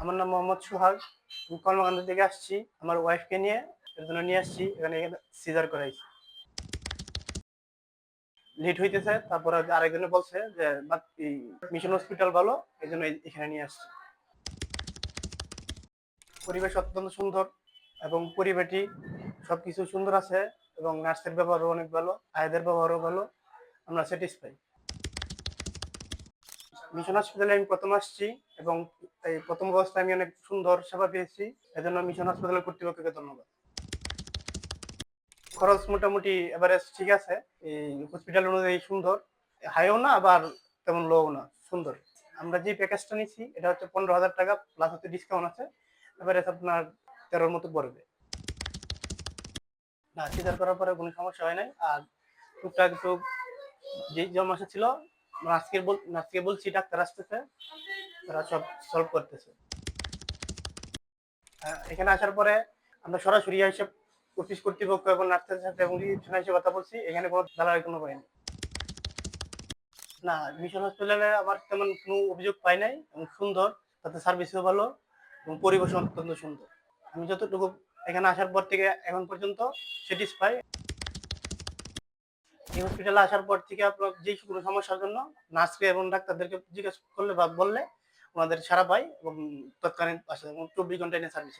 আমার নাম মোহাম্মদ সোহাগ, আমি কর্মকাণ্ড থেকে আসছি। আমার ওয়াইফকে নিয়ে এর জন্য নিয়ে আসছি, এখানে সিজার করাইছি লেট হইতেছে, তারপর আরেকজনে বলছে যে মিশন হসপিটাল ভালো, এই জন্য এখানে নিয়ে আসছি। পরিবেশ অত্যন্ত সুন্দর এবং পরিবেটি সবকিছু সুন্দর আছে এবং নার্সের ব্যবহারও অনেক ভালো, আয়েদের ব্যবহারও ভালো। আমরা স্যাটিসফাই মিশন হসপিটালে আমি প্রথম আসছি এবং এই প্রথম অবস্থায় আমি অনেক সুন্দর সেবা পেয়েছি। এজন্য মিশন হসপিটালের কর্তৃপক্ষকে ধন্যবাদ। খরচ মোটামুটি এভারেজ ঠিক আছে। এই হসপিটাল অনুযায়ী সুন্দর। হাইও না, আবার তেমন লোও না, সুন্দর। আমরা যে প্যাকেজটা নিচ্ছি এটা হচ্ছে পনেরো হাজার টাকা প্লাস হচ্ছে ডিসকাউন্ট আছে। এভারেজ আপনার তেরোর মতো পড়বে। না চিন্তা করার পরে কোনো সমস্যা হয় নাই। আর টুকটাক একটু যে সমস্যা ছিল নার্সকে বল নার্সকে বলছি ডাক্তার আসতেছে, তারা সব সলভ করতেছে। এখানে আসার পরে আমরা সরাসরি এসে অফিস কর্তৃপক্ষ এবং নার্সের সাথে এবং রিসেপশনে এসে কথা বলছি, এখানে কোনো দালালের কোনো পাইনি না, মিশন হসপিটালে আমার তেমন কোনো অভিযোগ পাই নাই, এবং সুন্দর, তাতে সার্ভিসও ভালো এবং পরিবেশ অত্যন্ত সুন্দর। আমি যতটুকু এখানে আসার পর থেকে এখন পর্যন্ত স্যাটিসফাই এই হসপিটালে আসার পর থেকে আপনার যে কোনো সমস্যার জন্য নার্সকে এবং ডাক্তারদেরকে জিজ্ঞেস করলে বা বললে ওনাদের সারা পাই এবং তৎকালীন আসে এবং চব্বিশ ঘণ্টা এনে সার্ভিস